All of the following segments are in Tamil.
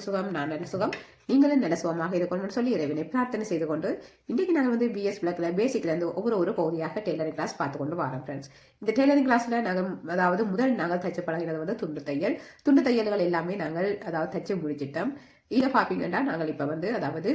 எல்லாரும் சுகம் நான் நல்ல சுகம்? நீங்களும் நல்ல சுகமாக இருக்கணும்னு சொல்லி இறைவனை பிரார்த்தனை செய்து கொண்டு இன்றைக்கு நாங்கள் வந்து பிஎஸ் பிளக்ல பேசிக்ல இருந்து ஒவ்வொரு ஒரு பகுதியாக டெய்லரிங் கிளாஸ் பார்த்து கொண்டு வரோம் ஃப்ரெண்ட்ஸ் இந்த டெய்லரிங் கிளாஸில் நாங்கள் அதாவது முதல் நாங்கள் தச்சு பழகிறது வந்து துண்டு தையல். துண்டு தையல்கள் எல்லாமே நாங்கள் அதாவது தச்சு முடிச்சிட்டோம். இதை பார்ப்பீங்கன்னா நாங்கள் இப்போ வந்து அதாவது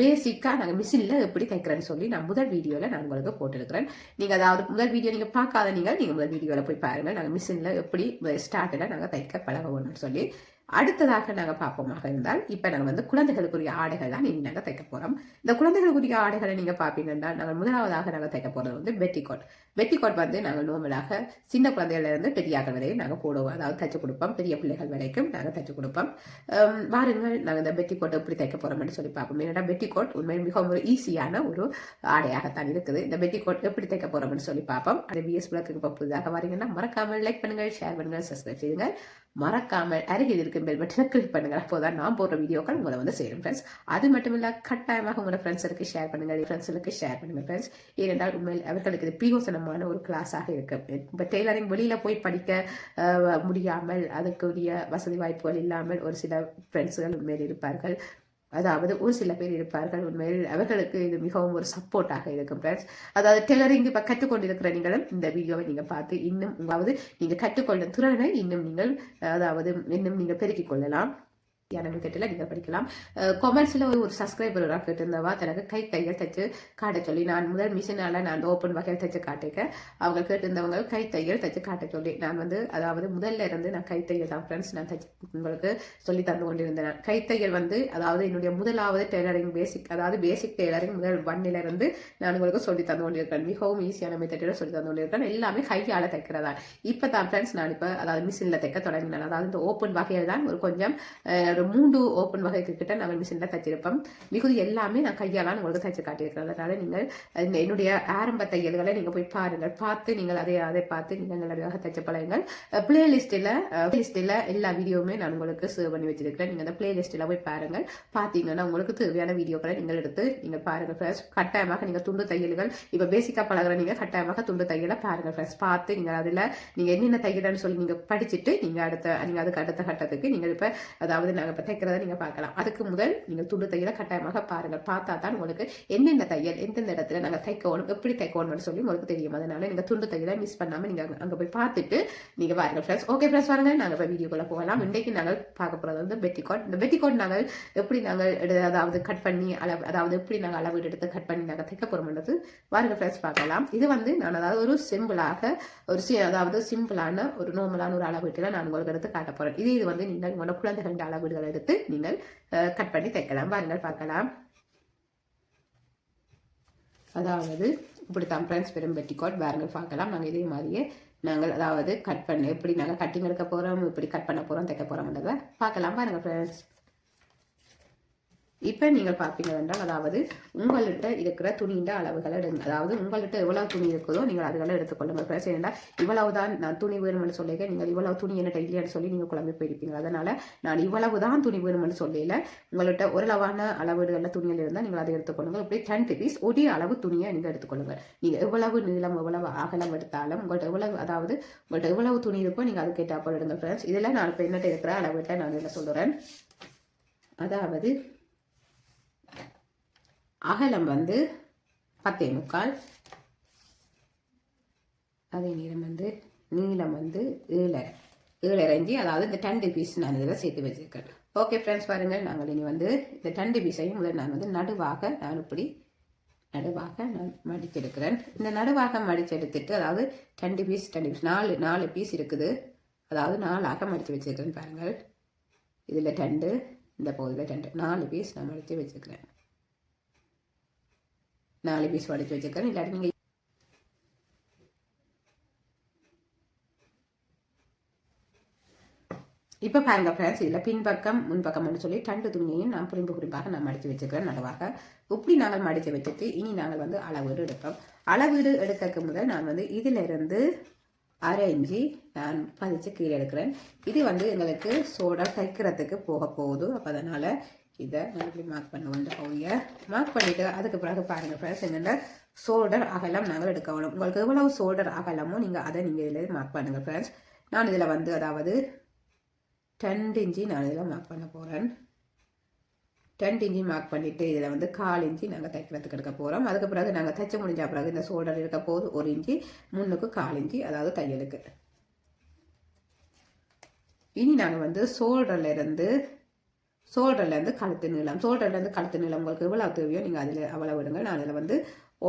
பேசிக்காக நாங்கள் மிஷினில் எப்படி தைக்கிறேன்னு சொல்லி நான் முதல் வீடியோவில் நான் உங்களுக்கு போட்டிருக்கிறேன். நீங்கள் அதாவது முதல் வீடியோ நீங்கள் பார்க்காத நீங்கள் நீங்கள் முதல் வீடியோவில் போய் பாருங்கள். நாங்கள் மிஷினில் எப்படி ஸ்டார்டில் நாங்கள் தைக்க பழகணும்னு சொல்லி அடுத்ததாக நாங்கள் பார்ப்போமாக இருந்தால் இப்போ நாங்கள் வந்து குழந்தைகளுக்குரிய ஆடைகள் தான் இனி நாங்கள் தைக்க போகிறோம் இந்த குழந்தைகளுக்குரிய ஆடைகளை நீங்கள் பார்ப்பீங்கன்னா நாங்கள் முதலாவதாக நாங்கள் தைக்க போகிறது வந்து வெட்டிக்கோட் வெட்டிக்கோட் வந்து நாங்கள் நோமலாக சின்ன குழந்தைகளிலிருந்து பெரியாக்கள் வரையும் நாங்கள் போடுவோம். அதாவது தைச்சு கொடுப்போம். பெரிய பிள்ளைகள் வரைக்கும் நாங்கள் தைச்சு கொடுப்போம். வாருங்கள் நாங்கள் இந்த வெட்டிக்கோட்டை எப்படி தைக்க போகிறோம்னு சொல்லி பார்ப்போம். ஏன்னா வெட்டிக்கோட் உண்மையில் மிகவும் ஒரு ஈஸியான ஒரு ஆடையாகத்தான் இருக்குது. இந்த வெட்டிக்கோட் எப்படி தைக்க போகிறோம்னு சொல்லி பார்ப்போம். அது பிஎஸ் பிளாக்கு இப்போ புதிதாக வரீங்கன்னா மறக்காமல் லைக் பண்ணுங்கள் ஷேர் பண்ணுங்கள் சப்ஸ்கிரைப் செய்யுங்கள். மறக்காமல் அருகில் இருக்கும் பெல் பட்டனை கிளிக் அப்போ தான் நான் போடுற வீடியோக்கள் உங்களை வந்து சேரும் ஃப்ரெண்ட்ஸ் அது மட்டும் இல்லை கட்டாயமாக உங்களோட ஃப்ரெண்ட்ஸுக்கு ஷேர் பண்ணுங்கள் ஃப்ரெண்ட்ஸுக்கு ஷேர் பண்ணுங்கள் ஃப்ரெண்ட்ஸ் ஏனென்றால் உண்மையில் அவர்களுக்கு இது பிரியோசனமான ஒரு கிளாஸாக இருக்குது இப்போ டெய்லரிங் வெளியில் போய் படிக்க முடியாமல் அதுக்குரிய வசதி வாய்ப்புகள் இல்லாமல் ஒரு சில ஃப்ரெண்ட்ஸுகள் உண்மையில் இருப்பார்கள். அதாவது ஒரு சில பேர் இருப்பார்கள் உண்மையில். அவர்களுக்கு இது மிகவும் ஒரு சப்போர்ட்டாக இருக்கும் ஃப்ரெண்ட்ஸ் அதாவது டெய்லரிங் இப்போ கற்றுக்கொண்டிருக்கிற நீங்களும் இந்த வீடியோவை நீங்கள் பார்த்து இன்னும் அதாவது நீங்கள் கற்றுக்கொள்ளும் திறனை இன்னும் நீங்கள் அதாவது இன்னும் நீங்கள் பெருக்கிக் கொள்ளலாம். எனக்கு கேட்டல நீங்கள் படிக்கலாம். கொமர்ஸில் ஒரு சப்ஸ்கிரைபர் கேட்டிருந்தவா தனக்கு கை தையல் தைச்சு காட்ட சொல்லி நான் முதல் மிஷினால் நான் ஓப்பன் வகையில் தைச்சு காட்டிக்க அவங்க கேட்டிருந்தவங்க கை தையல் தைச்சு காட்ட சொல்லி நான் வந்து அதாவது முதல்ல இருந்து நான் கை தையல் தான் ஃப்ரெண்ட்ஸ் நான் தைச்சு உங்களுக்கு சொல்லி தந்து கொண்டிருந்தேன். கை தையல் வந்து அதாவது என்னுடைய முதலாவது டெய்லரிங் பேசிக் அதாவது பேசிக் டெய்லரிங் முதல் ஒன்னில இருந்து நான் உங்களுக்கு சொல்லி தந்து கொண்டிருக்கேன். மிகவும் ஈஸியான மெத்தடில் சொல்லி தந்து கொண்டிருக்கேன். எல்லாமே கையால் தைக்கிறதா? இப்போ தான் ஃப்ரெண்ட்ஸ் நான் இப்போ அதாவது மிஷினில் தைக்க தொடங்கினேன். அதாவது இந்த ஓப்பன் வகையில் தான் ஒரு கொஞ்சம் ஒரு மூன்று ஓப்பன் வகைக்கு கிட்ட நாங்கள் மிஷினில் தைச்சிருப்போம் மிகுதி எல்லாமே நான் கையால் உங்களுக்கு தைச்சு காட்டியிருக்கிறேன். நீங்கள் இந்த என்னுடைய ஆரம்ப தையல்களை நீங்கள் போய் பாருங்கள். பார்த்து நீங்கள் அதை அதை பார்த்து நீங்கள் நல்லதாக தைச்ச பழகுங்கள். பிளேலிஸ்ட்டில் பிளேலிஸ்ட்டில் எல்லா வீடியோவுமே நான் உங்களுக்கு சேவ் பண்ணி வச்சிருக்கிறேன். நீங்கள் அந்த பிளேலிஸ்ட்டில் போய் பாருங்கள். பார்த்தீங்கன்னா உங்களுக்கு தேவையான வீடியோக்களை நீங்கள் எடுத்து நீங்கள் பாருங்கள் ஃப்ரெண்ட்ஸ் கட்டாயமாக நீங்கள் துண்டு தையல்கள் இப்போ பேசிக்காக பழகுற நீங்கள் கட்டாயமாக துண்டு தையலை பாருங்கள் ஃப்ரெண்ட்ஸ் பார்த்து நீங்கள் அதில் நீங்கள் என்னென்ன தையல்னு சொல்லி நீங்கள் படிச்சுட்டு நீங்கள் அடுத்த நீங்கள் அதுக்கு அடுத்த கட்டத்துக்கு நீங்கள் இப்போ அதாவது நாங்கள் இப்போ தைக்கிறத நீங்கள் பார்க்கலாம். அதுக்கு முதல் நீங்கள் துண்டு தையலை கட்டாயமாக பாருங்கள். பார்த்தா தான் உங்களுக்கு எந்தெந்த தையல் எந்தெந்த இடத்துல நாங்கள் தைக்கணும் எப்படி தைக்கணும்னு சொல்லி உங்களுக்கு தெரியும். அதனால நீங்கள் துண்டு தையலை மிஸ் பண்ணாமல் நீங்கள் அங்கே போய் பார்த்துட்டு நீங்கள் பாருங்கள் ஃப்ரெண்ட்ஸ் ஓகே ஃப்ரெண்ட்ஸ் வாருங்க நாங்கள் இப்போ வீடியோக்குள்ளே போகலாம். இன்றைக்கு நாங்கள் பார்க்க போகிறது வந்து பெட்டிகாட் இந்த பெட்டிகாட் நாங்கள் எப்படி நாங்கள் எடு- அதாவது கட் பண்ணி அளவு அதாவது எப்படி நாங்கள் அளவு எடுத்து கட் பண்ணி நாங்கள் தைக்க போகிறோம்ன்றது வாருங்க ஃப்ரெண்ட்ஸ் பார்க்கலாம். இது வந்து நான் அதாவது ஒரு சிம்பிளாக ஒரு சி அதாவது சிம்பிளான ஒரு நார்மலான ஒரு அளவீட்டில் நான் உங்களுக்கு எடுத்து காட்ட போகிறேன் இது இது வந்து நீங்கள் உங்களோட குழந்தைகளின் அளவீடுகளை எடுத்து நீங்கள் கட் பண்ணி தைக்கலாம். பாருங்கள் பார்க்கலாம். அதாவது இப்படித்தான் ஃப்ரெண்ட்ஸ் பெரும் பெட்டிக்கோட் பாருங்கள் பார்க்கலாம். நாங்கள் இதே மாதிரியே நாங்கள் அதாவது கட் பண்ண எப்படி நாங்கள் கட்டிங் எடுக்க போகிறோம் இப்படி கட் பண்ண போகிறோம் தைக்க போகிறோம்ன்றத பார்க்கலாம். பாருங்கள் ஃப்ரெண்ட்ஸ் இப்போ நீங்கள் பார்ப்பீங்க என்றால் அதாவது உங்கள்கிட்ட இருக்கிற துணியின் அளவுகளை எடுங்க. அதாவது உங்கள்கிட்ட எவ்வளவு துணி இருக்குதோ நீங்கள் அதுகளை எடுத்துக்கொள்ளுங்க பிரச்சனை ஏன்னா இவ்வளவு தான் நான் துணி வேணும்னு சொல்லிக்க நீங்கள் இவ்வளவு துணி என்ன இல்லைன்னு சொல்லி நீங்கள் குழம்பு போயிருப்பீங்க அதனால நான் இவ்வளவு தான் துணி வேணும்னு சொல்லல உங்கள்கிட்ட ஓரளவான அளவுகளில் துணிகள் இருந்தால் நீங்கள் அதை எடுத்துக்கொள்ளுங்க இப்படி டென் பீஸ் ஒரே அளவு துணியை நீங்கள் எடுத்துக்கொள்ளுங்க நீங்கள் எவ்வளவு நீளம் எவ்வளவு அகலம் எடுத்தாலும் உங்கள்கிட்ட எவ்வளவு அதாவது உங்கள்கிட்ட எவ்வளவு துணி இருக்கோ நீங்கள் அதுக்கேற்ற போல் எடுங்க ஃப்ரெண்ட்ஸ் இதில் நான் இப்போ என்னட்ட இருக்கிற அளவுகிட்ட நான் என்ன சொல்கிறேன் அதாவது அகலம் வந்து பத்தே முக்கால். அதே நேரம் வந்து நீளம் வந்து ஏழரை. ஏழரை இஞ்சி அதாவது இந்த டண்டு பீஸ் நான் இதில் சேர்த்து வச்சுருக்கேன். ஓகே ஃப்ரெண்ட்ஸ் பாருங்கள். நாங்கள் இனி வந்து இந்த டண்டு பீஸையும் முதல் நான் வந்து நடுவாக நான் இப்படி நடுவாக நான் மடிச்செடுக்கிறேன் இந்த நடுவாக மடிச்செடுத்துட்டு அதாவது டண்டு பீஸ் டண்டு பீஸ் நாலு நாலு பீஸ் இருக்குது. அதாவது நாலாக மடித்து வச்சுருக்கிறேன் பாருங்கள். இதில் டண்டு இந்த பகுதியில் டண்டு நாலு பீஸ் நான் மடித்து வச்சுக்கிறேன் நாலு பீஸ் உடச்சி வச்சுக்கிறேன் இல்லாட்டி நீங்கள் இப்போ பாருங்கள் ஃப்ரெண்ட்ஸ் இதில் பின்பக்கம் முன்பக்கம்னு சொல்லி ரெண்டு துணியையும் நான் புரிம்பு குறிப்பாக நான் மடித்து வச்சுக்கிறேன் நடுவாக இப்படி நாங்கள் மடித்து வச்சுட்டு இனி நாங்கள் வந்து அளவீடு எடுப்போம். அளவீடு எடுக்கக்கு முதல் நான் வந்து இதிலிருந்து அரை இஞ்சி நான் பதிச்சு கீழே எடுக்கிறேன். இது வந்து எங்களுக்கு சோடா தைக்கிறதுக்கு போக போகுது. அப்போ அதனால் இதை நான் இப்படி மார்க் பண்ண கொண்டு பகுதியை மார்க் பண்ணிவிட்டு அதுக்கு பிறகு பாருங்கள் ஃப்ரெண்ட்ஸ் எங்கள்ட ஷோல்டர் அகலம் நாங்கள் எடுக்கணும் உங்களுக்கு எவ்வளவு ஷோல்டர் அகலமோ நீங்கள் அதை நீங்கள் இதில் மார்க் பண்ணுங்கள் ஃப்ரெண்ட்ஸ் நான் இதில் வந்து அதாவது ரெண்டு இன்ச்சி நான் இதில் மார்க் பண்ண போகிறேன் ரெண்டு இன்ச்சி மார்க் பண்ணிவிட்டு இதில் வந்து கால் இன்ச்சி நாங்கள் தைக்கிறதுக்கு எடுக்க போகிறோம் அதுக்கு பிறகு நாங்கள் தைச்ச முடிஞ்ச பிறகு இந்த ஷோல்டர் இருக்க போது ஒரு இன்ச்சி முன்னுக்கு கால் இன்ச்சி அதாவது தையலுக்கு. இனி நாங்கள் வந்து ஷோல்டர்லேருந்து சோல்டர்லேருந்து கழுத்து நீளம். சோல்டர்லேருந்து கழுத்து நீளம் உங்களுக்கு எவ்வளோ தேவையோ நீங்கள் அதில் அவ்வளவு விடுங்க நான் அதில் வந்து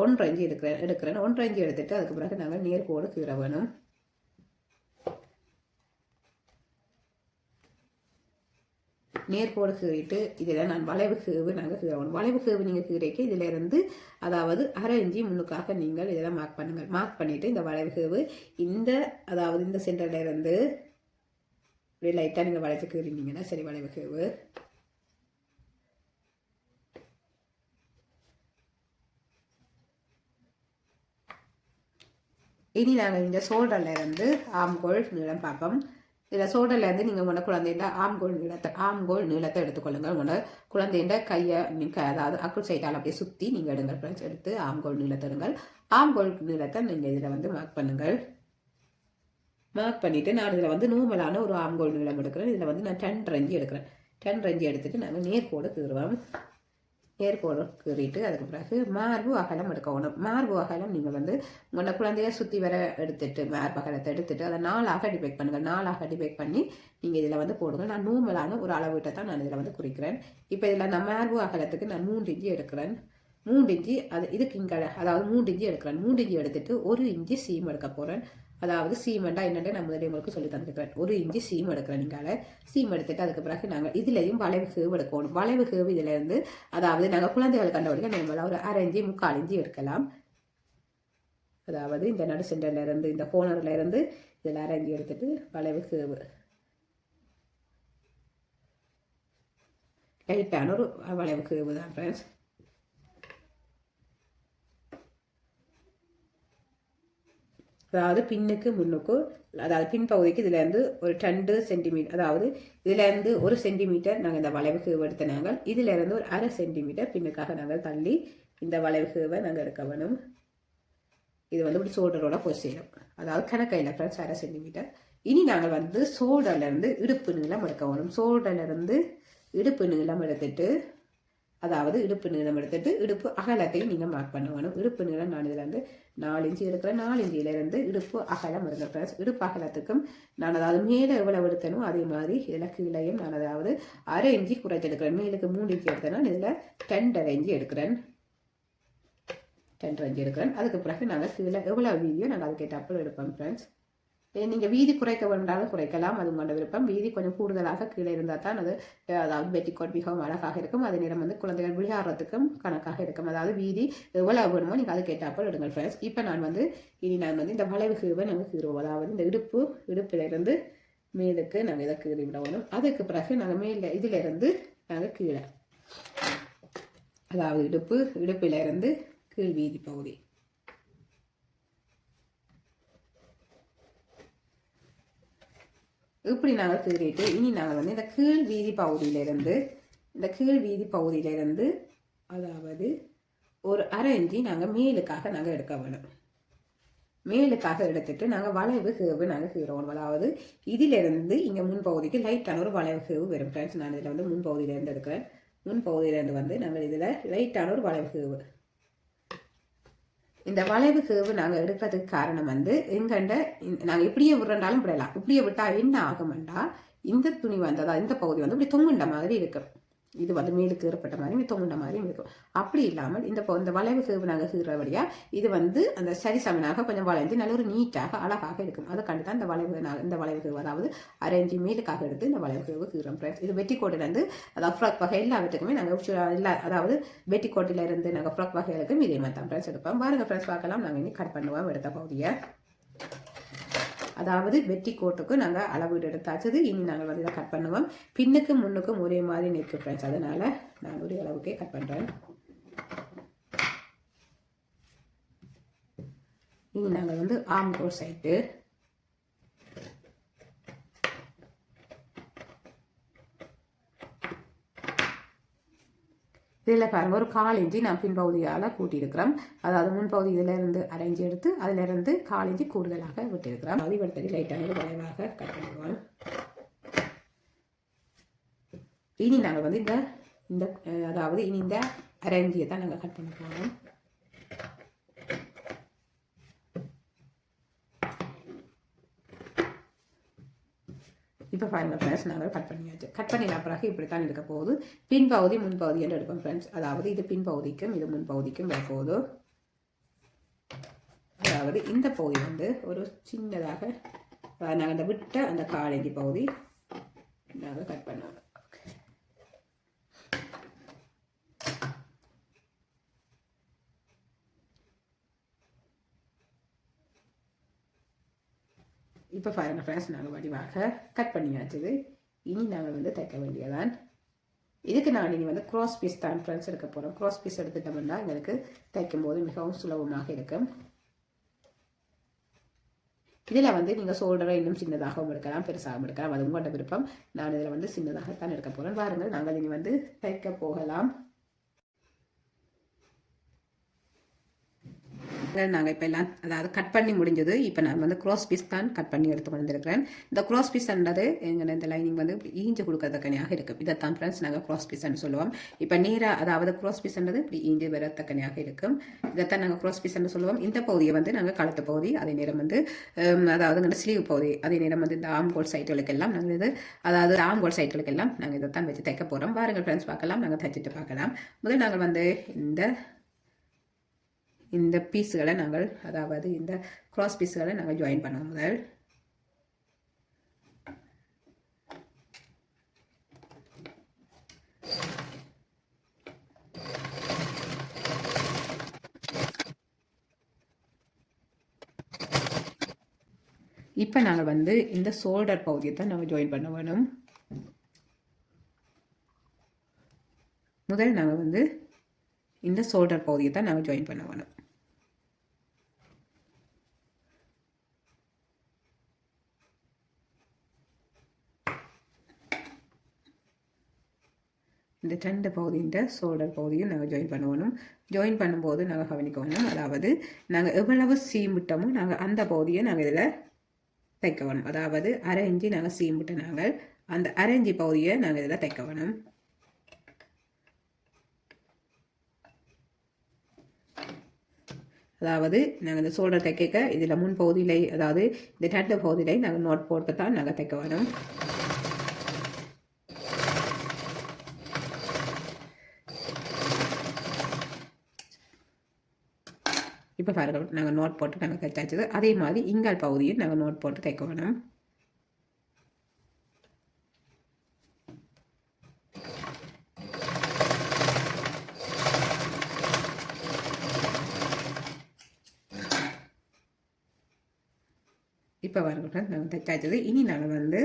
ஒன்றரை இன்ச்சி எடுக்கிறேன் எடுக்கிறேன். ஒன்றரை இஞ்சி எடுத்துட்டு அதுக்கு பிறகு நாங்கள் நேர்கோடு கீற வேணும். நேர்கோடு கீறிட்டு இதில் நான் வளைவு கீவு நாங்கள் கீறணும் வளைவு கீவு நீங்கள் கீரைக்கு இதிலிருந்து அதாவது அரை இஞ்சி முன்னுக்காக நீங்கள் இதெல்லாம் மார்க் பண்ணுங்கள். மார்க் பண்ணிவிட்டு இந்த வளைவு கீவு இந்த அதாவது இந்த சென்டர்லேருந்து இப்படி லைட்டாக நீங்கள் வளைவு கீறினீங்கன்னா சரி வளைவு கீவு. இனி நாங்கள் இந்த சோல்டர்லேருந்து ஆம்கோல் நீளம் பார்ப்போம். இதில் சோல்டர்லேருந்து நீங்கள் உங்களோட குழந்தைண்ட ஆம்கோல் நீளத்தை ஆம்கோல் நீளத்தை எடுத்துக்கொள்ளுங்கள். உங்களோட குழந்தைண்ட கையை நீங்கள் அதாவது அக்குள் சைட்டால் அப்படியே சுற்றி நீங்கள் எடுங்கள். ஃப்ரெண்ட்ஸ் எடுத்து ஆம்கோல் நீளத்தை எடுங்கள். ஆம்கோல் நீளத்தை நீங்கள் இதில் வந்து மார்க் பண்ணுங்கள். மார்க் பண்ணிவிட்டு நான் இதில் வந்து நூமலான ஒரு ஆம்கோல் நீளம் எடுக்கிறேன். இதில் வந்து நான் டென் ரஞ்சி எடுக்கிறேன். டென் ரஞ்சி எடுத்துகிட்டு நாங்கள் நேர்கோடு கீறுவோம் ஏர்கோடு கீறிட்டு அதுக்கு பிறகு மார்பு அகலம் எடுக்கணும். மார்பு அகலம் நீங்கள் வந்து உங்களோட குழந்தைய சுற்றி வர எடுத்துட்டு மார்பு அகலத்தை எடுத்துட்டு அதை நாலாக டிபேக் பண்ணுங்கள். நாலாக டிபேக் பண்ணி நீங்கள் இதில் வந்து போடுங்க நான் நூமலான ஒரு அளவீட்டை தான் நான் இதில் வந்து குறிக்கிறேன். இப்போ இதில் நான் மார்பு அகலத்துக்கு நான் மூன்று இஞ்சி எடுக்கிறேன். மூன்று இஞ்சி அது இதுக்கு இங்கே அதாவது மூன்று இஞ்சி எடுக்கிறேன். மூன்று இஞ்சி எடுத்துட்டு ஒரு இஞ்சி சீம் எடுக்க போகிறேன் அதாவது சீமெண்டா என்னென்னு நான் முதலே உங்களுக்கு சொல்லி தந்திருக்கிறேன். ஒரு இஞ்சி சீம் எடுக்கிறேன் நீங்கள் சீம் எடுத்துட்டு அதுக்கு பிறகு நாங்கள் இதுலேயும் வளைவு ஹேவ் எடுக்கணும். வளைவு கேவு இதுலேருந்து அதாவது நாங்கள் குழந்தைகள் கண்டுபிடிக்க நம்மளால் ஒரு அரை இஞ்சி முக்கால் இஞ்சி எடுக்கலாம். அதாவது இந்த நடு சென்டர்லேருந்து இந்த கோனர்லேருந்து இதில் அரை இஞ்சி எடுத்துட்டு வளைவு கேவு லைட்டான ஒரு வளைவு கேவு தான் ஃப்ரெண்ட்ஸ் அதாவது பின்னுக்கு முன்னுக்கு அதாவது பின்பகுதிக்கு இதுலேருந்து ஒரு ரெண்டு சென்டிமீட்டர் அதாவது இதுலேருந்து ஒரு சென்டிமீட்டர் நாங்கள் இந்த வளைவுக்கு எடுத்த நாங்கள் இதிலேருந்து ஒரு அரை சென்டிமீட்டர் பின்னுக்காக நாங்கள் தள்ளி இந்த வளைவுக்குவை நாங்கள் எடுக்க வேணும். இது வந்து இப்படி சோல்டரோட போய் சேரும் அதாவது கணக்கையில் ஃப்ரெண்ட்ஸ் அரை சென்டிமீட்டர் இனி நாங்கள் வந்து சோல்டர்லேருந்து இடுப்பு நீளம் எடுக்க வேணும். சோல்டர்லேருந்து இடுப்பு நீளம் எடுத்துட்டு அதாவது இடுப்பு நீளம் எடுத்துட்டு இடுப்பு அகலத்தையும் நீங்கள் மார்க் பண்ணணும். இடுப்பு நீளம் நான் இதில் வந்து நாலு இன்ச்சு எடுக்கிறேன் நாலு இஞ்சியிலேருந்து இடுப்பு அகலம் இருந்த ஃப்ரெண்ட்ஸ் இடுப்பு அகலத்துக்கும் நான் அதாவது மேலே எவ்வளவு எடுத்தனோ அதே மாதிரி இதில் கீழையும் நான் அதாவது அரை இஞ்சி குறைத்து எடுக்கிறேன் மேலுக்கு மூணு இன்ச்சு எடுத்தேன்னா இதில் ரெண்டரை இஞ்சி எடுக்கிறேன். ரெண்டரை இஞ்சி எடுக்கிறேன். அதுக்கு பிறகு நாங்கள் கீழே எவ்வளோ வீடியோ நாங்கள் அதுக்கேற்றாப்புல எடுப்போம் ஃப்ரெண்ட்ஸ் நீங்கள் வீதி குறைக்க வேண்டாலும் குறைக்கலாம். அது உங்களோட விருப்பம். வீதி கொஞ்சம் கூடுதலாக கீழே இருந்தால் தான் அது அதாவது பெட்டிக்கோட் மிகவும் அழகாக இருக்கும். அதே நேரம் வந்து குழந்தைகள் விளையாடுறதுக்கும் கணக்காக இருக்கும். அதாவது வீதி எவ்வளவு வேணுமோ நீங்கள் அது கேட்டாப்போ எடுங்கள் ஃப்ரெண்ட்ஸ் இப்போ நான் வந்து இனி நான் வந்து இந்த வளைவு கீழே நாங்கள் கீறுவோம். அதாவது இந்த இடுப்பு இடுப்பிலிருந்து மேலுக்கு நாங்கள் இதை கீறி விடணும். அதுக்கு பிறகு நாங்கள் மேலே இதிலிருந்து நாங்கள் கீழே அதாவது இடுப்பு இடுப்பிலிருந்து கீழ் வீதி பகுதி. இப்படி நாங்கள் கீறிட்டு இனி நாங்கள் வந்து இந்த கீழ் வீதி பகுதியிலிருந்து இந்த கீழ் வீதி பகுதியிலிருந்து அதாவது ஒரு அரை இஞ்சி நாங்கள் மேலுக்காக நாங்கள் எடுக்க வேணும். மேலுக்காக எடுத்துட்டு நாங்கள் வளைவு கேவு நாங்கள் கீறோம். அதாவது இதிலிருந்து இங்கே முன்பகுதிக்கு லைட்டான ஒரு வளைவு கேவு வரும். ஃப்ரெண்ட்ஸ் நான் இதில் வந்து முன்பகுதியிலேருந்து எடுக்கிறேன். முன்பகுதியிலேருந்து வந்து நாங்கள் இதில் லைட்டான ஒரு வளைவு கேவு இந்த வளைவு கேவு நாங்கள் எடுக்கிறதுக்கு காரணம் வந்து எங்கண்ட நாங்கள் இப்படியே விடுறாலும் விடலாம். இப்படியே விட்டால் என்ன ஆகும்டா இந்த துணி வந்ததா இந்த பகுதி வந்து இப்படி தொங்குண்ட மாதிரி இருக்கும் இது வந்து மேலுக்கு ஏற்பட்ட மாதிரி தொங்குண்ட மாதிரி இருக்கும். அப்படி இல்லாமல் இந்த இந்த வளைவு கேவு நாங்கள் கீறபடியா இது வந்து அந்த சரிசமனாக கொஞ்சம் வளைந்து நல்ல ஒரு நீட்டாக அழகாக இருக்கும். கண்டு தான் இந்த வளைவு நாங்கள் இந்த வளைவு கீவு அதாவது அரேஞ்சு மேலுக்காக எடுத்து இந்த வளைவு கீவு கீறோம் இது வெட்டிக்கோட்டிலேருந்து அதாவது ஃப்ராக் வகை எல்லாத்துக்குமே நாங்கள் இல்லை அதாவது வெட்டிக்கோட்டிலேருந்து நாங்கள் ஃப்ராக் வகைகளுக்கும் இதே மாதிரி தான் ஃப்ரெண்ட்ஸ் எடுப்போம். பாருங்கள் ஃப்ரெண்ட்ஸ் பார்க்கலாம். நாங்கள் இன்னும் கட் பண்ணுவோம் எடுத்த பகுதியை. அதாவது வெட்டி கோட்டுக்கு நாங்கள் அளவீடு எடுத்தாச்சது இனி நாங்கள் வந்து இதை கட் பண்ணுவோம். பின்னுக்கும் முன்னுக்கும் ஒரே மாதிரி நிற்க ஃப்ரெண்ட்ஸ் அதனால் நான் ஒரு அளவுக்கே கட் பண்ணுறேன் இனி நாங்கள் வந்து ஆம் கோல் சைட்டு இதில் பாருங்கள் ஒரு கால் இஞ்சி நான் பின்பகுதியால் கூட்டியிருக்கிறோம். அதாவது முன்பகுதி இதிலிருந்து அரைஞ்சி எடுத்து அதிலிருந்து கால் இஞ்சி கூடுதலாக விட்டிருக்கிறோம். அது இவர்த்தடி லைட்டான வளைவாக கட் பண்ணுவோம் இனி நாங்கள் வந்து இந்த இந்த அதாவது இனி இந்த அரேஞ்சியை தான் நாங்கள் கட் பண்ண போகிறோம் இப்போ ஃபைனல் ஃப்ரெண்ட்ஸ் நாங்கள் கட் பண்ணியாச்சு கட் பண்ணின பிறகு இப்படித்தான் இருக்க போகுது. பின்பகுதி முன்பகுதி என்று எடுப்போம் ஃப்ரெண்ட்ஸ் அதாவது இது பின்பகுதிக்கும் இது முன்பகுதிக்கும் வரப்போகுது அதாவது இந்த பகுதி வந்து ஒரு சின்னதாக நாங்கள் அந்த விட்ட அந்த காலஞ்சி பகுதி நாங்கள் கட் பண்ணுவோம் இப்போ பாருங்கள் ஃப்ரெண்ட்ஸ் நாங்கள் வடிவாக கட் பண்ணியாச்சுது இனி நாங்கள் வந்து தைக்க வேண்டியதான் இதுக்கு நான் இனி வந்து க்ராஸ் பீஸ் தான் ஃப்ரெண்ட்ஸ் எடுக்க போகிறோம் க்ராஸ் பீஸ் எடுத்துட்டோம்னா எங்களுக்கு தைக்கும்போது மிகவும் சுலபமாக இருக்கும். இதில் வந்து நீங்கள் சோல்டரை இன்னும் சின்னதாகவும் எடுக்கலாம் பெருசாகவும் எடுக்கலாம். அது உங்களோட விருப்பம். நான் இதில் வந்து சின்னதாகத்தான் எடுக்க போகிறேன் பாருங்கள் நாங்கள் இனி வந்து தைக்க போகலாம். நாங்கள் இப்போ எல்லாம் அதாவது கட் பண்ணி முடிஞ்சது. இப்போ நான் வந்து க்ராஸ் பீஸ் தான் கட் பண்ணி எடுத்து கொண்டிருக்கிறேன். இந்த க்ராஸ் பீஸ்ன்றது எங்கள் இந்த லைனிங் வந்து இப்படி ஈஞ்சு கொடுக்கறதுக்கனியாக இருக்கும் இதைத்தான் ஃப்ரெண்ட்ஸ் நாங்கள் க்ராஸ் பீஸ்ன்னு சொல்லுவோம். இப்போ நேராக அதாவது க்ராஸ் பீஸ்ன்றது இப்படி ஈஞ்சு வரத்தக்கனியாக இருக்கும் இதைத்தான் நாங்கள் க்ராஸ் பீஸ்ன்னு சொல்லுவோம். இந்த பகுதியை வந்து நாங்கள் கழுத்து பகுதி அதே நேரம் வந்து அதாவது இந்த ஸ்லீவ் பகுதி அதே நேரம் வந்து இந்த ஆம் கோல் சைட்டுகளுக்கெல்லாம் நாங்கள் இது அதாவது ஆம் கோல் சைட்டுகளுக்கெல்லாம் நாங்கள் இதைத்தான் வச்சு தைக்க போகிறோம் பாருங்கள் ஃப்ரெண்ட்ஸ் பார்க்கலாம். நாங்கள் தைச்சிட்டு பார்க்கலாம். முதல் நாங்கள் வந்து இந்த இந்த பீஸுகளை நாங்கள் அதாவது இந்த க்ராஸ் பீஸுகளை நாங்கள் ஜாயின் பண்ணுவோம் முதல். இப்போ நாங்கள் வந்து இந்த ஷோல்டர் பகுதியை தான் நாங்கள் ஜாயின் பண்ண வேணும். முதல் நாங்கள் வந்து இந்த ஷோல்டர் பகுதியை தான் நாங்கள் ஜாயின் பண்ண வேணும் இந்த ரெண்டு பகுதியின் ஷோல்டர் பகுதியும் நாங்கள் ஜாயின் பண்ணணும் ஜாயின் பண்ணும்போது நாங்கள் கவனிக்க வேணும் அதாவது நாங்கள் எவ்வளவு சீம் விட்டோமோ நாங்கள் அந்த பகுதியை நாங்கள் இதில் தைக்க வேணும். அதாவது அரை இஞ்சி நாங்கள் சீம் விட்ட நாங்கள் அந்த அரை இஞ்சி பகுதியை நாங்கள் இதில் தைக்க வேணும். அதாவது நாங்கள் இந்த சோல்டர் தைக்க இதில் முன் பகுதியிலே அதாவது இந்த ரெண்டு பகுதியிலே நாங்கள் நோட் போட்டு தான் நாங்கள் தைக்க வேணும் இப்போ பாருங்கள் நாங்கள் நோட் போட்டு நாங்கள் தைச்சாச்சது அதே மாதிரி இங்கால் பகுதியும் நாங்கள் நோட் போட்டு தைக்க வேணும் இப்போ பாருங்கள் friends, இனி நான் வந்து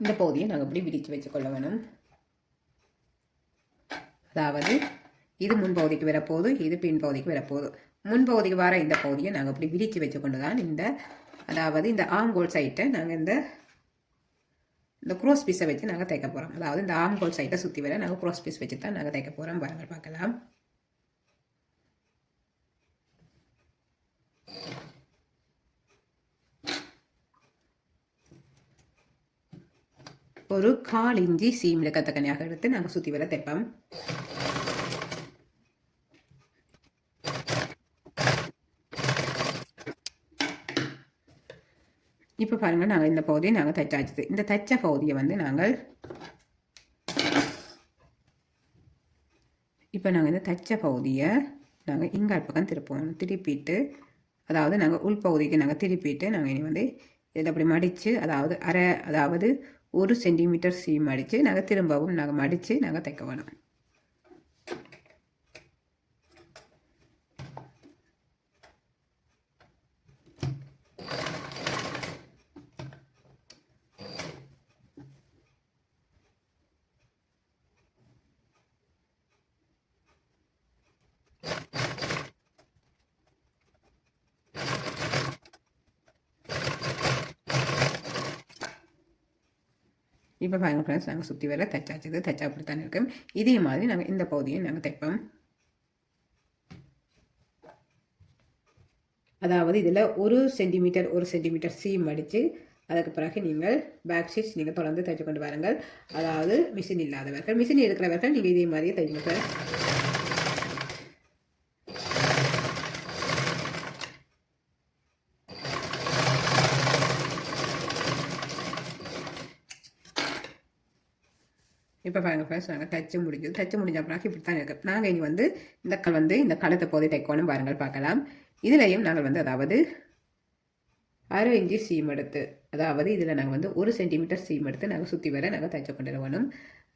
இந்த பகுதியை நாங்கள் இப்படி விரித்து வச்சுக்கொள்ள வேணும். அதாவது இது முன்பகுதிக்கு வரப்போகுது இது பின்பகுதிக்கு வரப்போகுது. முன்பகுதிக்கு வர இந்த பகுதியை நாங்கள் இப்படி விரித்து வச்சுக்கொண்டு தான் இந்த அதாவது இந்த ஆம்கோல் சைட்டை நாங்கள் இந்த இந்த க்ரோஸ் பீஸை வச்சு நாங்கள் தைக்க போகிறோம் அதாவது இந்த ஆம்கோல் சைட்டை சுற்றி வர நாங்கள் க்ரோஸ் பீஸ் வச்சு தான் நாங்கள் தைக்க போகிறோம் பாருங்கள் பார்க்கலாம். ஒரு கால் இஞ்சி சீமில் கத்தக்கனியாக எடுத்து நாங்கள் சுற்றி வர தைப்போம். இப்போ பாருங்கள் நாங்கள் இந்த பகுதியை நாங்கள் தைச்சாச்சு. இந்த தைச்ச பகுதியை வந்து நாங்கள் இப்போ நாங்கள் இந்த தைச்ச பகுதியை நாங்கள் இங்கால் பக்கம் திருப்போம் திருப்பிட்டு அதாவது நாங்கள் உள் பகுதிக்கு நாங்கள் திருப்பிட்டு நாங்கள் இனி வந்து இதை அப்படி மடித்து அதாவது அரை அதாவது ஒரு சென்டிமீட்டர் சீம் அடித்து நாங்கள் திரும்பவும் நாங்கள் மடித்து நாங்கள் தைக்க வேணும். இப்போ பாருங்க ஃப்ரெண்ட்ஸ் நாங்கள் சுற்றி வர தைச்சாச்சது தைச்சா அப்படித்தான் இருக்கும் இதே மாதிரி நாங்கள் இந்த பகுதியை நாங்கள் தைப்போம். அதாவது இதில் ஒரு சென்டிமீட்டர் ஒரு சென்டிமீட்டர் சீம் அடித்து அதுக்கு பிறகு நீங்கள் பேக் ஸ்டிச் நீங்கள் தொடர்ந்து தைச்சு கொண்டு வாருங்கள். அதாவது மிஷின் இல்லாதவர்கள் மிஷின் இருக்கிறவர்கள் நீங்கள் இதே மாதிரியே தைங்க இப்போ பாருங்க ஃப்ரெண்ட்ஸ் நாங்கள் தச்சு முடிஞ்சது. தச்சு முடிஞ்ச பிறகு இப்படி தான் இருக்குது நாங்கள் இனி வந்து இந்த கல் வந்து இந்த களத்தை போதை தைக்கணும் பாருங்கள் பார்க்கலாம். இதுலேயும் நாங்கள் வந்து அதாவது அரை இன்ச்சு சீம் எடுத்து அதாவது இதில் நாங்கள் வந்து ஒரு சென்டிமீட்டர் சீம் எடுத்து நாங்கள் சுற்றி வர நாங்கள் தைச்சு கொண்டு வரணும்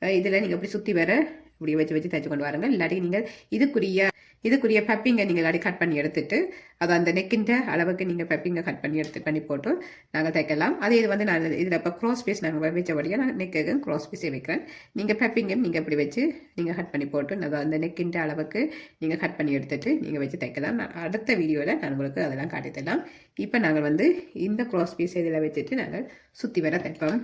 இதில் நீங்கள் இப்படி சுற்றி வர இப்படி வச்சு வச்சு தைச்சு கொண்டு வாருங்கள் இல்லாட்டி நீங்கள் இதுக்குரிய இதுக்குரிய பப்பிங்கை நீங்கள் அடி கட் பண்ணி எடுத்துட்டு அதை அந்த நெக்கின்ற அளவுக்கு நீங்கள் பப்பிங்கை கட் பண்ணி எடுத்து பண்ணி போட்டு நாங்கள் தைக்கலாம் அதே இது வந்து நான் இதில் இப்போ க்ராஸ் பீஸ் நாங்கள் வச்சபடியாக நான் நெக்கு க்ராஸ் பீஸே வைக்கிறேன். நீங்கள் பப்பிங்கையும் நீங்கள் இப்படி வச்சு நீங்கள் கட் பண்ணி போட்டு நாங்கள் அந்த நெக்கின்ற அளவுக்கு நீங்கள் கட் பண்ணி எடுத்துட்டு நீங்கள் வச்சு தைக்கலாம் நான் அடுத்த வீடியோவில் நான் உங்களுக்கு அதெல்லாம் காட்டித்தரலாம் இப்போ நாங்கள் வந்து இந்த க்ராஸ் பீஸ் இதில் வச்சுட்டு நாங்கள் சுற்றி வர தைப்போம்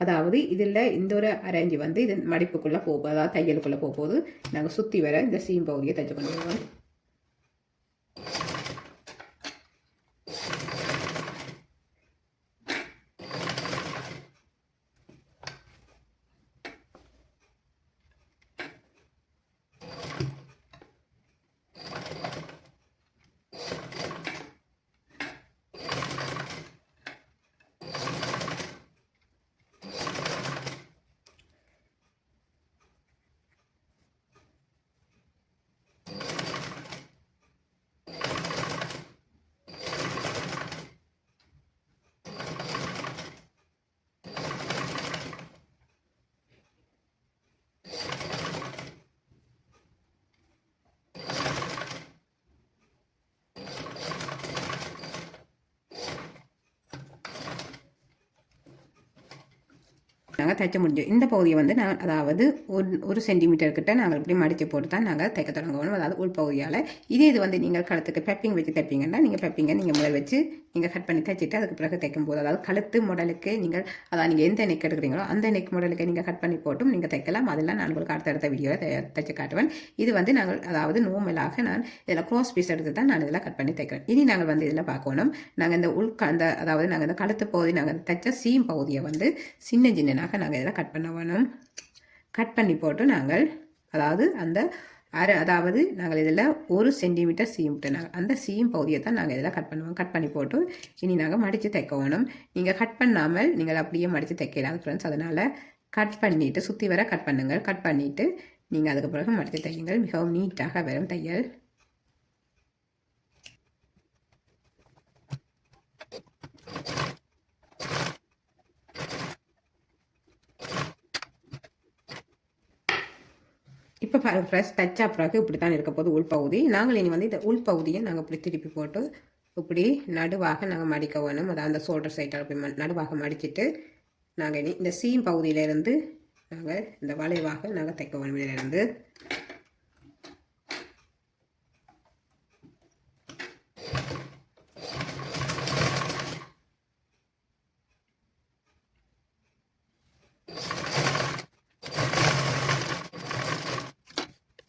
அதாவது இதில் இந்த ஒரு அரேஞ்சு வந்து இது மடிப்புக்குள்ளே போகும் அதாவது தையலுக்குள்ளே போகும்போது நாங்கள் சுற்றி வர இந்த சீம் பகுதியை தைச்சு கொண்டு வருவோம் நாங்கள் தைச்ச முடிஞ்சோம் இந்த பகுதியை வந்து நாங்கள் அதாவது ஒரு ஒரு சென்டிமீட்டர் கிட்ட நாங்கள் இப்படி மடித்து போட்டு தான் நாங்கள் தைக்க தொடங்குவோம். அதாவது உள் பகுதியால். இதே இது வந்து நீங்கள் கழுத்துக்கு பெப்பிங் வச்சு தைப்பீங்கன்னா நீங்கள் பெப்பிங்கை நீங்கள் முதல் வச்சு நீங்கள் கட் பண்ணி தைச்சிட்டு அதுக்கு பிறகு தைக்கும் போது அதாவது கழுத்து மாடலுக்கு நீங்கள் அதாவது நீங்கள் எந்த நெக் எடுக்கிறீங்களோ அந்த நெக் மாடலுக்கு நீங்கள் கட் பண்ணி போட்டும் நீங்கள் தைக்கலாம் அதெல்லாம் நான் உங்களுக்கு அடுத்தடுத்த வீடியோவில் தைச்சு காட்டுவேன். இது வந்து நாங்கள் அதாவது நோமலாக நான் இதில் க்ரோஸ் பீஸ் எடுத்து தான் நான் இதில் கட் பண்ணி தைக்கிறேன் இனி நாங்கள் வந்து இதில் பார்க்கணும். நாங்கள் இந்த உள் அந்த அதாவது நாங்கள் இந்த கழுத்து பகுதி நாங்கள் தைச்ச சீம் பகுதியை வந்து சின்ன சின்னனாக நாங்கள் இதில் கட் பண்ண வேணும். கட் பண்ணி போட்டு நாங்கள் அதாவது அந்த அரை அதாவது நாங்கள் இதில் ஒரு சென்டிமீட்டர் சீம்ட்டு நாங்கள் அந்த சீம் பகுதியை தான் நாங்கள் இதில் கட் பண்ணுவோம். கட் பண்ணி போட்டு இனி நாங்கள் மடித்து தைக்க வேணும். நீங்கள் கட் பண்ணாமல் நீங்கள் அப்படியே மடித்து தைக்கலாம் ஃப்ரெண்ட்ஸ் அதனால் கட் பண்ணிவிட்டு சுற்றி வர கட் பண்ணுங்கள். கட் பண்ணிவிட்டு நீங்கள் அதுக்கு பிறகு மடித்து தையுங்கள். மிகவும் நீட்டாக வரும் தையல். இப்போ ஃப்ரெஷ் தச்சா பிறகு இப்படி தான் இருக்க போது உள்பகுதி நாங்கள் இனி வந்து இந்த உள்பகுதியை நாங்கள் இப்படி திருப்பி போட்டு இப்படி நடுவாக நாங்கள் மடிக்க வேணும். அதாவது அந்த ஷோல்டர் சைட்டில் போய் நடுவாக மடிச்சிட்டு நாங்கள் இனி இந்த சீம் பகுதியிலேருந்து நாங்கள் இந்த வளைவாக நாங்கள் தைக்க வேணும் இதிலேருந்து.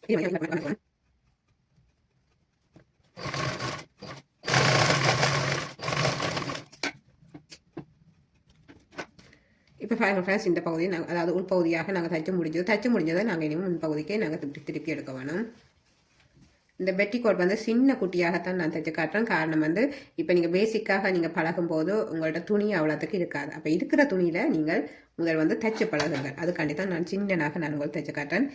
இப்போ பாருங்க ஃப்ரெண்ட்ஸ் இந்த பகுதியை நாங்கள் அதாவது உள்பகுதியாக நாங்கள் தைச்சு முடிஞ்சது. தைச்சு முடிஞ்சதை நாங்கள் இனிமேல் முன்பகுதிக்கே நாங்கள் திருப்பி திருப்பி எடுக்க வேணும். இந்த பெட்டி கோட் வந்து சின்ன குட்டியாகத்தான் நான் தைச்சு காட்டுறேன். காரணம் வந்து இப்போ நீங்கள் பேசிக்காக நீங்கள் பழகும் போது உங்கள்ட்ட துணி அவ்வளோத்துக்கு இருக்காது. அப்போ இருக்கிற துணியில் நீங்கள் முதல் வந்து தைச்சு பழகுங்கள். அதுக்காண்டி தான் நான் சின்னனாக நான் உங்களுக்கு தைச்சு காட்டுறேன்.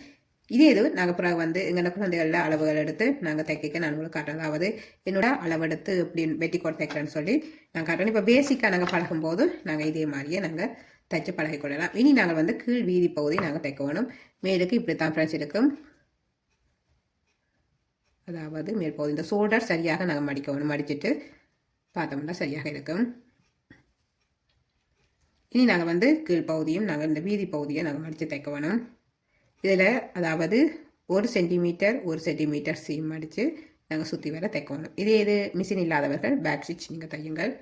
இதே இது நாங்கள் பிறகு வந்து எங்கள் குழந்தைகளில் அளவுகள் எடுத்து நாங்கள் தைக்க நான் உங்களுக்கு காட்டுறேன் அதாவது என்னோட அளவெடுத்து இப்படி வெட்டிக்கோட் தைக்கிறேன்னு சொல்லி நான் காட்டுறேன். இப்போ பேசிக்காக நாங்கள் பழகும்போது நாங்கள் இதே மாதிரியே நாங்கள் தைச்சு பழகிக்கொள்ளலாம் இனி நாங்கள் வந்து கீழ் வீதி பகுதி நாங்கள் தைக்க வேணும். மேலுக்கு இப்படி தான் ஃப்ரெண்ட்ஸ் இருக்கும். அதாவது மேல் பகுதி. இந்த ஷோல்டர் சரியாக நாங்கள் மடிக்க வேணும். மடிச்சிட்டு பார்த்தோம்னா சரியாக இருக்கும். இனி நாங்கள் வந்து கீழ் பகுதியும் நாங்கள் இந்த வீதி பகுதியை நாங்கள் மடித்து தைக்க வேணும். இதில் அதாவது ஒரு சென்டிமீட்டர் ஒரு சென்டிமீட்டர் சீம் அடித்து நாங்கள் சுற்றி வர தைக்கணும் இதே இது மிஷின் இல்லாதவர்கள் பேக் ஸ்டிச் நீங்கள் தையுங்கள்.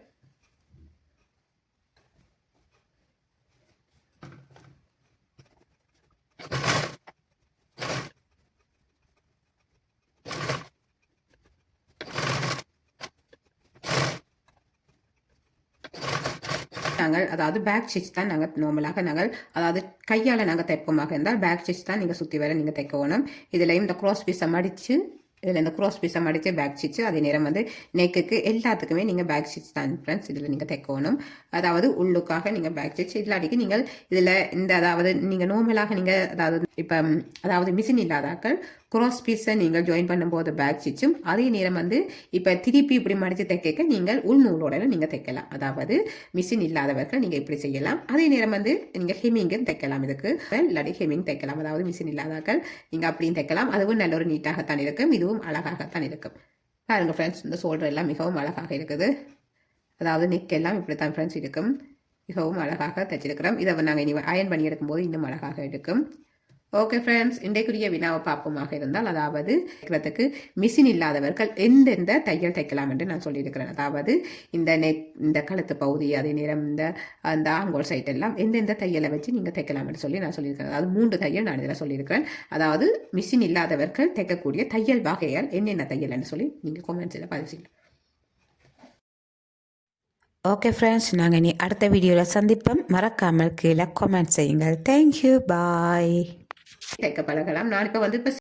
நாங்கள் அதாவது பேக் ஸ்டிச் தான் நாங்கள் நார்மலாக நாங்கள் அதாவது கையால் நாங்கள் தைப்போமாக இருந்தால் பேக் ஸ்டிச் தான் நீங்கள் சுற்றி வர நீங்கள் தைக்கணும். இதுலேயும் இந்த க்ராஸ் பீஸை மடித்து இதில் இந்த க்ராஸ் பீஸை மடித்து பேக் ஸ்டிச்சு அதே நேரம் வந்து நெக்குக்கு எல்லாத்துக்குமே நீங்கள் பேக் ஸ்டிச் தான் ஃப்ரெண்ட்ஸ் இதில் நீங்கள் தைக்கணும். அதாவது உள்ளுக்காக நீங்கள் பேக் ஸ்டிச் இல்லாட்டிக்கு நீங்கள் இதில் இந்த அதாவது நீங்கள் நார்மலாக நீங்கள் அதாவது இப்போ அதாவது மிஷின் இல்லாதாக்கள் க்ராஸ் பீஸை நீங்கள் ஜாயின் பண்ணும்போது பேக் ஸ்டிச்சும் அதே நேரம் வந்து இப்போ திருப்பி இப்படி மடித்து தைக்க நீங்கள் உள்நூலோட நீங்கள் தைக்கலாம். அதாவது மிஷின் இல்லாதவர்கள் நீங்கள் இப்படி செய்யலாம். அதே நேரம் வந்து நீங்கள் ஹெமிங்கும் தைக்கலாம். இதுக்கு இல்லாட்டி ஹெமிங் தைக்கலாம். அதாவது மிஷின் இல்லாதாக்கள் நீங்கள் அப்படியும் தைக்கலாம். அதுவும் நல்ல ஒரு நீட்டாகத்தான் இருக்கும். இதுவும் அழகாகத்தான் இருக்கும். பாருங்கள் ஃப்ரெண்ட்ஸ் இந்த சோல்டர் எல்லாம் மிகவும் அழகாக இருக்குது. அதாவது நெக் எல்லாம் இப்படி தான் ஃப்ரெண்ட்ஸ் இருக்கும். மிகவும் அழகாக தைச்சிருக்கிறோம். இதை நாங்கள் இனி அயன் பண்ணி எடுக்கும்போது இன்னும் அழகாக இருக்கும். ஓகே ஃப்ரெண்ட்ஸ் இன்றைக்குரிய வினாவை பார்ப்போமாக இருந்தால் அதாவது தைக்கிறதுக்கு மிஷின் இல்லாதவர்கள் எந்தெந்த தையல் தைக்கலாம் என்று நான் சொல்லியிருக்கிறேன். அதாவது இந்த நெக் இந்த கழுத்து பகுதி அதே நேரம் இந்த அந்த ஆங்கோல் சைட் எல்லாம் எந்தெந்த தையலை வச்சு நீங்கள் தைக்கலாம் என்று சொல்லி நான் சொல்லியிருக்கிறேன். அதாவது மூன்று தையல் நான் இதில் சொல்லியிருக்கிறேன். அதாவது மிஷின் இல்லாதவர்கள் தைக்கக்கூடிய தையல் வகைகள் என்னென்ன தையல்னு சொல்லி நீங்கள் கொமெண்ட்ஸில் பதிவு செய்யலாம். ஓகே ஃப்ரெண்ட்ஸ் நாங்கள் இனி அடுத்த வீடியோவில் சந்திப்போம். மறக்காமல் கீழே கமெண்ட் செய்யுங்கள். தேங்க்யூ பாய் தைக்க பழகலாம். நான் இப்போ வந்து இப்போ